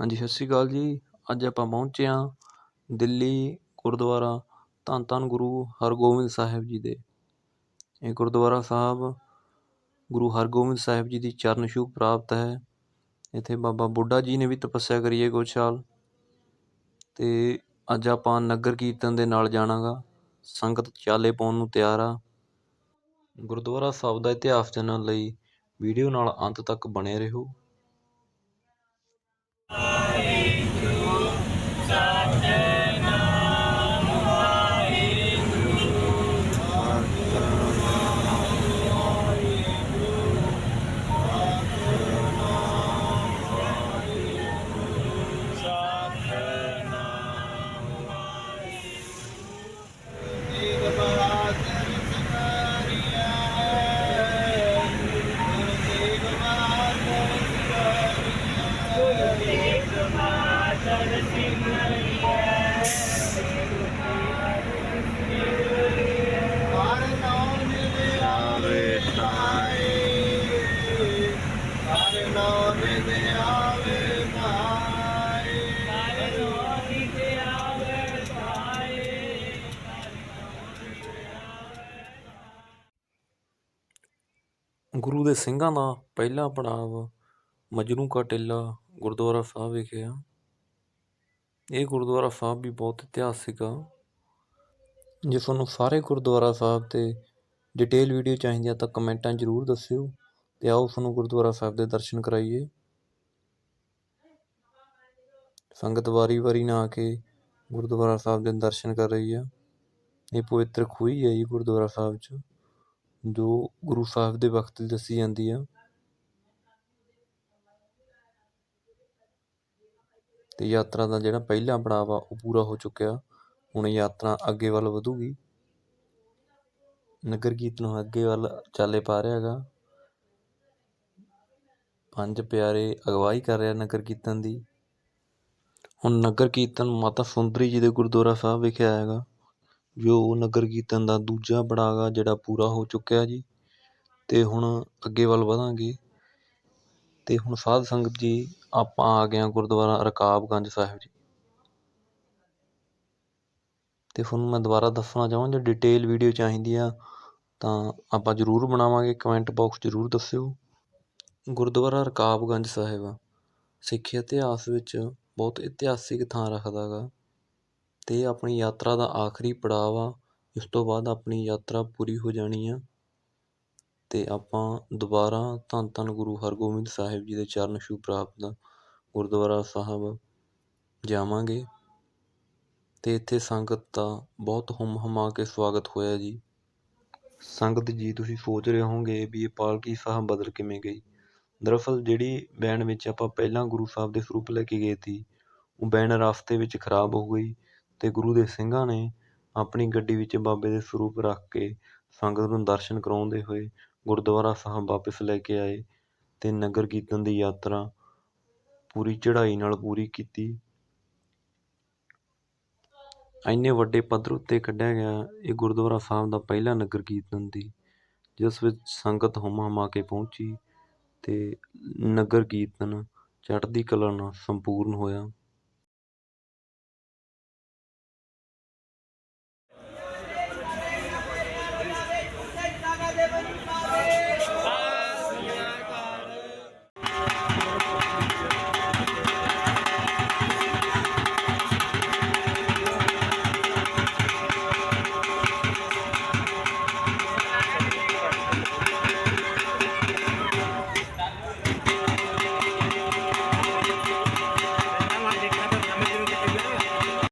ਹਾਂਜੀ, ਸਤਿ ਸ਼੍ਰੀ ਅਕਾਲ ਜੀ। ਅੱਜ ਆਪਾਂ ਪਹੁੰਚੇ ਹਾਂ ਦਿੱਲੀ, ਗੁਰਦੁਆਰਾ ਧੰਨ ਧੰਨ ਗੁਰੂ ਹਰਗੋਬਿੰਦ ਸਾਹਿਬ ਜੀ ਦੇ। ਇਹ ਗੁਰਦੁਆਰਾ ਸਾਹਿਬ ਗੁਰੂ ਹਰਗੋਬਿੰਦ ਸਾਹਿਬ ਜੀ ਦੀ ਚਰਨ ਛੂਹ ਪ੍ਰਾਪਤ ਹੈ। ਇੱਥੇ ਬਾਬਾ ਬੁੱਢਾ ਜੀ ਨੇ ਵੀ ਤਪੱਸਿਆ ਕਰੀ ਹੈ ਕੁਛ ਸਾਲ। ਅਤੇ ਅੱਜ ਆਪਾਂ ਨਗਰ ਕੀਰਤਨ ਦੇ ਨਾਲ ਜਾਣਾਗਾ। ਸੰਗਤ ਚਾਲੇ ਪਾਉਣ ਨੂੰ ਤਿਆਰ ਆ। ਗੁਰਦੁਆਰਾ ਸਾਹਿਬ ਦਾ ਇਤਿਹਾਸ ਜਾਣਨ ਲਈ ਵੀਡੀਓ ਨਾਲ ਅੰਤ ਤੱਕ ਬਣੇ ਰਹੋ। Thank you. ਗੁਰੂ ਦੇ ਸਿੰਘਾਂ ਦਾ ਪਹਿਲਾ ਪੜਾਵ ਮਜਨੂੰ ਕਾ ਟਿੱਲਾ ਗੁਰਦੁਆਰਾ ਸਾਹਿਬ ਵਿਖੇ ਆ। ਇਹ ਗੁਰਦੁਆਰਾ ਸਾਹਿਬ ਵੀ ਬਹੁਤ ਇਤਿਹਾਸਿਕ ਆ। ਜੇ ਤੁਹਾਨੂੰ ਸਾਰੇ ਗੁਰਦੁਆਰਾ ਸਾਹਿਬ ਤੇ ਡਿਟੇਲ ਵੀਡੀਓ ਚਾਹੀਦੀ ਆ ਤਾਂ ਕਮੈਂਟਾਂ ਜ਼ਰੂਰ ਦੱਸਿਓ ਤੇ ਆਓ ਤੁਹਾਨੂੰ ਗੁਰਦੁਆਰਾ ਸਾਹਿਬ ਦੇ ਦਰਸ਼ਨ ਕਰਾਈਏ। ਸੰਗਤ ਵਾਰੀ ਵਾਰੀ ਨਾ ਆ ਕੇ ਗੁਰਦੁਆਰਾ ਸਾਹਿਬ ਦੇ ਦਰਸ਼ਨ ਕਰ ਰਹੀ ਆ। ਇਹ ਪਵਿੱਤਰ ਖੂਹੀ ਹੈ ਜੀ ਗੁਰਦੁਆਰਾ ਸਾਹਿਬ 'ਚ, ਜੋ ਗੁਰੂ ਸਾਹਿਬ ਦੇ ਵਕਤ ਦੱਸੀ ਜਾਂਦੀ ਆ। ਤੇ ਯਾਤਰਾ ਦਾ ਜਿਹੜਾ ਪਹਿਲਾ ਪੜਾਅ ਆ ਉਹ ਪੂਰਾ ਹੋ ਚੁੱਕਿਆ। ਹੁਣ ਯਾਤਰਾ ਅੱਗੇ ਵੱਲ ਵਧੂਗੀ। ਨਗਰ ਕੀਰਤਨ ਅੱਗੇ ਵੱਲ ਚਾਲੇ ਪਾ ਰਿਹਾ ਹੈਗਾ। ਪੰਜ ਪਿਆਰੇ ਅਗਵਾਈ ਕਰ ਰਿਹਾ ਨਗਰ ਕੀਰਤਨ ਦੀ। ਹੁਣ ਨਗਰ ਕੀਰਤਨ ਮਾਤਾ ਸੁੰਦਰੀ ਜੀ ਦੇ ਗੁਰਦੁਆਰਾ ਸਾਹਿਬ ਵਿਖੇ ਆਏਗਾ ਜੋ ਨਗਰ ਕੀਰਤਨ ਦਾ ਦੂਜਾ ਪੜਾਅ ਗਾ, ਜਿਹੜਾ ਪੂਰਾ ਹੋ ਚੁੱਕਿਆ ਜੀ। ਅਤੇ ਹੁਣ ਅੱਗੇ ਵੱਲ ਵਧਾਂਗੇ। ਅਤੇ ਹੁਣ ਸਾਧ ਸੰਗਤ ਜੀ ਆਪਾਂ ਆ ਗਏ ਹਾਂ ਗੁਰਦੁਆਰਾ ਰਕਾਬਗੰਜ ਸਾਹਿਬ ਜੀ। ਤੇ ਤੁਹਾਨੂੰ ਮੈਂ ਦੁਬਾਰਾ ਦੱਸਣਾ ਚਾਹਾਂ, ਜੇ ਡਿਟੇਲ ਵੀਡੀਓ ਚਾਹੀਦੀ ਆ, ਤਾਂ ਆਪਾਂ ਜ਼ਰੂਰ ਬਣਾਵਾਂਗੇ। ਕਮੈਂਟ ਬਾਕਸ ਜ਼ਰੂਰ ਦੱਸਿਓ। ਗੁਰਦੁਆਰਾ ਰਕਾਬਗੰਜ ਸਾਹਿਬ ਸਿੱਖ ਇਤਿਹਾਸ ਵਿੱਚ ਬਹੁਤ ਇਤਿਹਾਸਿਕ ਥਾਂ ਰੱਖਦਾ ਗਾ। ਤੇ ਆਪਣੀ ਯਾਤਰਾ ਦਾ ਆਖਰੀ ਪੜਾਅ ਆ। ਇਸ ਤੋਂ ਬਾਅਦ ਆਪਣੀ ਯਾਤਰਾ ਪੂਰੀ ਹੋ ਜਾਣੀ ਆ। ਅਤੇ ਆਪਾਂ ਦੁਬਾਰਾ ਧੰਨ ਧੰਨ ਗੁਰੂ ਹਰਗੋਬਿੰਦ ਸਾਹਿਬ ਜੀ ਦੇ ਚਰਨ ਛੂਹ ਪ੍ਰਾਪਤ ਗੁਰਦੁਆਰਾ ਸਾਹਿਬ ਜਾਵਾਂਗੇ। ਤੇ ਇੱਥੇ ਸੰਗਤ ਦਾ ਬਹੁਤ ਹੁੰਮ ਹੁਮਾ ਕੇ ਸਵਾਗਤ ਹੋਇਆ ਜੀ। ਸੰਗਤ ਜੀ, ਤੁਸੀਂ ਸੋਚ ਰਹੇ ਹੋਵੋਗੇ ਵੀ ਇਹ ਪਾਲਕੀ ਸਾਹਿਬ ਬਦਲ ਕਿਵੇਂ ਗਈ? ਦਰਅਸਲ ਜਿਹੜੀ ਵੈਨ ਵਿੱਚ ਆਪਾਂ ਪਹਿਲਾਂ ਗੁਰੂ ਸਾਹਿਬ ਦੇ ਸਰੂਪ ਲੈ ਕੇ ਗਏ ਸੀ, ਉਹ ਵੈਨ ਰਸਤੇ ਵਿੱਚ ਖਰਾਬ ਹੋ ਗਈ ਅਤੇ ਗੁਰੂ ਦੇ ਸਿੰਘਾਂ ਨੇ ਆਪਣੀ ਗੱਡੀ ਵਿੱਚ ਬਾਬੇ ਦੇ ਸਰੂਪ ਰੱਖ ਕੇ ਸੰਗਤ ਨੂੰ ਦਰਸ਼ਨ ਕਰਾਉਂਦੇ ਹੋਏ ਗੁਰਦੁਆਰਾ ਸਾਹਿਬ ਵਾਪਿਸ ਲੈ ਕੇ ਆਏ ਅਤੇ ਨਗਰ ਕੀਰਤਨ ਦੀ ਯਾਤਰਾ ਪੂਰੀ ਚੜ੍ਹਾਈ ਨਾਲ ਪੂਰੀ ਕੀਤੀ। ਇੰਨੇ ਵੱਡੇ ਪੱਧਰ ਉੱਤੇ ਕੱਢਿਆ ਗਿਆ, ਇਹ ਗੁਰਦੁਆਰਾ ਸਾਹਿਬ ਦਾ ਪਹਿਲਾ ਨਗਰ ਕੀਰਤਨ ਸੀ, ਜਿਸ ਵਿੱਚ ਸੰਗਤ ਹੁਮ ਹਮਾ ਕੇ ਪਹੁੰਚੀ ਅਤੇ ਨਗਰ ਕੀਰਤਨ, ਚੜ੍ਹਦੀ ਕਲਾ ਨਾਲ ਸੰਪੂਰਨ ਹੋਇਆ।